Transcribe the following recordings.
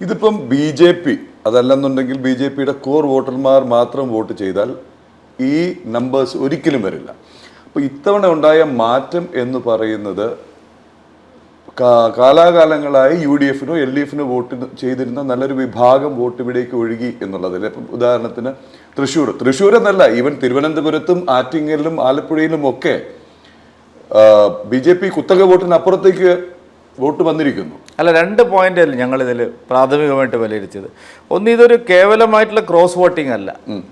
ഇതിപ്പം B J P അതല്ലെന്നുണ്ടെങ്കിൽ B J പിയുടെ കോർ വോട്ടർമാർ മാത്രം വോട്ട് ചെയ്താൽ ഈ നമ്പേഴ്സ് ഒരിക്കലും വരില്ല. അപ്പോൾ ഇത്തവണ ഉണ്ടായ മാറ്റം എന്ന് പറയുന്നത് കാലാകാലങ്ങളായി യു ഡി എഫിനോ എൽ ഡി എഫിനോ വോട്ട് ചെയ്തിരുന്ന നല്ലൊരു വിഭാഗം വോട്ട് ഇവിടേക്ക് ഒഴുകി എന്നുള്ളതിൽ ഇപ്പം ഉദാഹരണത്തിന് തൃശ്ശൂർ. തൃശ്ശൂർ എന്നല്ല ഈവൻ തിരുവനന്തപുരത്തും ആറ്റിങ്ങലിലും ആലപ്പുഴയിലും ഒക്കെ ബി ജെ പി കുത്തക വോട്ടിന് അപ്പുറത്തേക്ക് വോട്ട് വന്നിരിക്കുന്നു. അല്ല രണ്ട് പോയിന്റ് അല്ല ഞങ്ങൾ ഇതിൽ പ്രാഥമികമായിട്ട് വിലയിരുത്തിയത്. ഒന്ന് ഇതൊരു കേവലമായിട്ടുള്ള ക്രോസ് വോട്ടിംഗ് അല്ല.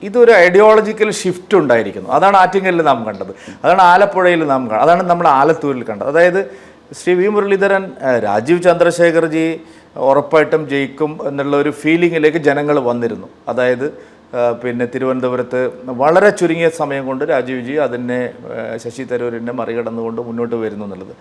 ഇതൊരു ഐഡിയോളജിക്കൽ ഷിഫ്റ്റ് ഉണ്ടായിരിക്കുന്നു. അതാണ് ആറ്റിങ്ങലിൽ നാം കണ്ടത്. അതാണ് ആലപ്പുഴയിൽ നാം കണ്ടത് അതാണ് നമ്മൾ ആലത്തൂരിൽ കണ്ടത്. അതായത് ശ്രീ വി മുരളീധരൻ രാജീവ് ചന്ദ്രശേഖർജി ഉറപ്പായിട്ടും ജയിക്കും എന്നുള്ള ഒരു ഫീലിങ്ങിലേക്ക് ജനങ്ങൾ വന്നിരുന്നു. അതായത് പിന്നെ തിരുവനന്തപുരത്ത് വളരെ ചുരുങ്ങിയ സമയം കൊണ്ട് രാജീവ്ജി അതിനെ ശശി തരൂരിനെ മറികടന്നുകൊണ്ട് മുന്നോട്ട് വരുന്നു എന്നുള്ളത്.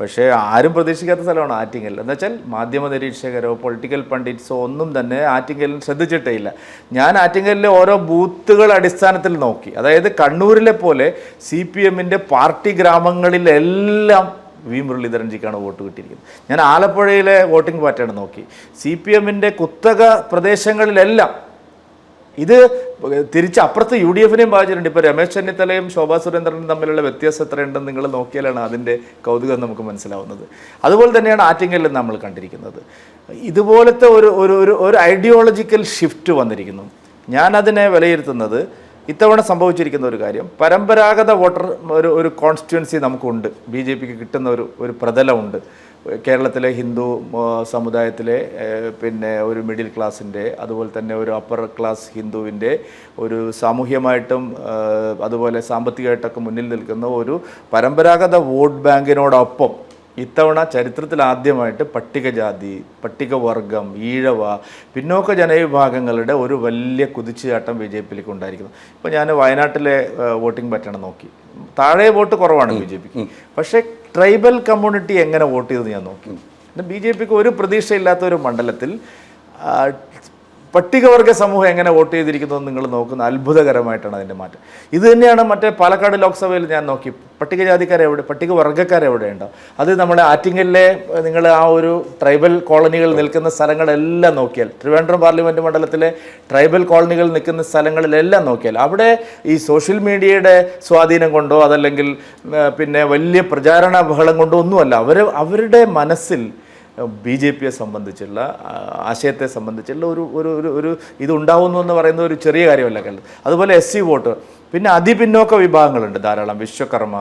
പക്ഷേ ആരും പ്രതീക്ഷിക്കാത്ത സ്ഥലമാണ് ആറ്റിങ്ങൽ. എന്ന് വെച്ചാൽ മാധ്യമ നിരീക്ഷകരോ പൊളിറ്റിക്കൽ പണ്ഡിറ്റ്സോ ഒന്നും തന്നെ ആറ്റിങ്ങലിൽ ശ്രദ്ധിച്ചിട്ടേ ഇല്ല. ഞാൻ ആറ്റിങ്ങലിലെ ഓരോ ബൂത്തുകൾ അടിസ്ഥാനത്തിൽ നോക്കി. അതായത് കണ്ണൂരിലെ പോലെ സി പി എമ്മിന്റെ പാർട്ടി ഗ്രാമങ്ങളിലെല്ലാം വി മുരളീധരൻജിക്കാണ് വോട്ട് കിട്ടിയിരിക്കുന്നത്. ഞാൻ ആലപ്പുഴയിലെ വോട്ടിംഗ് പാറ്റേൺ നോക്കി. സി പി എമ്മിന്റെ കുത്തക പ്രദേശങ്ങളിലെല്ലാം ഇത് തിരിച്ച് അപ്പുറത്ത് യു ഡി എഫിനെയും ബാധിച്ചിട്ടുണ്ട്. ഇപ്പോൾ രമേശ് ചെന്നിത്തലയും ശോഭാ സുരേന്ദ്രനും തമ്മിലുള്ള വ്യത്യാസം എത്രയുണ്ടെന്ന് നിങ്ങൾ നോക്കിയാലാണ് അതിന്റെ കൗതുകം നമുക്ക് മനസ്സിലാവുന്നത്. അതുപോലെ തന്നെയാണ് ആറ്റിങ്ങലിൽ നമ്മൾ കണ്ടിരിക്കുന്നത്. ഇതുപോലത്തെ ഒരു ഒരു ഒരു ഒരു ഐഡിയോളജിക്കൽ ഷിഫ്റ്റ് വന്നിരിക്കുന്നു. ഞാനതിനെ വിലയിരുത്തുന്നത് ഇത്തവണ സംഭവിച്ചിരിക്കുന്ന ഒരു കാര്യം. പരമ്പരാഗത വോട്ടർ ഒരു ഒരു കോൺസ്റ്റിറ്റ്യുവൻസി നമുക്കുണ്ട്. ബി ജെ പിക്ക് കിട്ടുന്ന ഒരു ഒരു പ്രതലമുണ്ട്. കേരളത്തിലെ ഹിന്ദു സമുദായത്തിലെ പിന്നെ ഒരു മിഡിൽ ക്ലാസ്സിന്റെ അതുപോലെ തന്നെ ഒരു അപ്പർ ക്ലാസ് ഹിന്ദുവിന്റെ ഒരു സാമൂഹ്യമായിട്ടും അതുപോലെ സാമ്പത്തികമായിട്ടൊക്കെ മുന്നിൽ നിൽക്കുന്ന ഒരു പരമ്പരാഗത വോട്ട് ബാങ്കിനോടൊപ്പം ഇത്തവണ ചരിത്രത്തിൽ ആദ്യമായിട്ട് പട്ടികജാതി പട്ടികവർഗം ഈഴവ പിന്നോക്ക ജനവിഭാഗങ്ങളുടെ ഒരു വലിയ കുതിച്ചുചാട്ടം ബി ജെ പിയിലേക്ക് ഉണ്ടായിരിക്കുന്നു. ഇപ്പോൾ ഞാൻ വയനാട്ടിലെ വോട്ടിംഗ് പാറ്റേൺ നോക്കി. താഴെ വോട്ട് കുറവാണ് ബി ജെ പിക്ക്. പക്ഷേ ട്രൈബൽ കമ്മ്യൂണിറ്റി എങ്ങനെ വോട്ട് ചെയ്തെന്ന് ഞാൻ നോക്കി. ബി ജെ പിക്ക് ഒരു പ്രതീക്ഷയില്ലാത്ത ഒരു മണ്ഡലത്തിൽ പട്ടികവർഗ സമൂഹം എങ്ങനെ വോട്ട് ചെയ്തിരിക്കുന്നു എന്ന് നിങ്ങൾ നോക്കുന്ന അത്ഭുതകരമായിട്ടാണ് അതിന്റെ മാറ്റം. ഇത് തന്നെയാണ് മറ്റേ പാലക്കാട് ലോക്സഭയിൽ ഞാൻ നോക്കി. പട്ടികജാതിക്കാരെവിടെ പട്ടികവർഗക്കാരെവിടെയുണ്ടോ അത് നമ്മുടെ ആറ്റിങ്ങലിലെ നിങ്ങൾ ആ ഒരു ട്രൈബൽ കോളനികൾ നിൽക്കുന്ന സ്ഥലങ്ങളെല്ലാം നോക്കിയാൽ ട്രിവാൻഡ്രം പാർലമെന്റ് മണ്ഡലത്തിലെ ട്രൈബൽ കോളനികൾ നിൽക്കുന്ന സ്ഥലങ്ങളിലെല്ലാം നോക്കിയാൽ അവിടെ ഈ സോഷ്യൽ മീഡിയയുടെ സ്വാധീനം കൊണ്ടോ അതല്ലെങ്കിൽ പിന്നെ വലിയ പ്രചാരണ ബഹളം കൊണ്ടോ ഒന്നുമല്ല. അവർ അവരുടെ മനസ്സിൽ ബി ജെ പിയെ സംബന്ധിച്ചുള്ള ആശയത്തെ സംബന്ധിച്ചുള്ള ഒരു ഒരു ഒരു ഒരു ഇതുണ്ടാവുന്നു എന്ന് പറയുന്ന ഒരു ചെറിയ കാര്യമല്ല കേരളം അതുപോലെ എസ് സി വോട്ട് പിന്നെ അതിപിന്നോക്ക വിഭാഗങ്ങളുണ്ട്. ധാരാളം വിശ്വകർമ്മ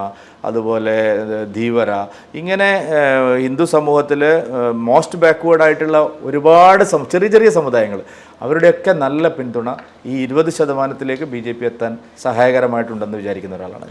അതുപോലെ ധീവര. ഇങ്ങനെ ഹിന്ദു സമൂഹത്തിൽ മോസ്റ്റ് ബാക്ക്വേർഡ് ആയിട്ടുള്ള ഒരുപാട് ചെറിയ ചെറിയ സമുദായങ്ങൾ അവരുടെയൊക്കെ നല്ല പിന്തുണ ഈ ഇരുപത് ശതമാനത്തിലേക്ക് ബി ജെ പി എത്താൻ സഹായകരമായിട്ടുണ്ടെന്ന് വിചാരിക്കുന്ന ഒരാളാണ്.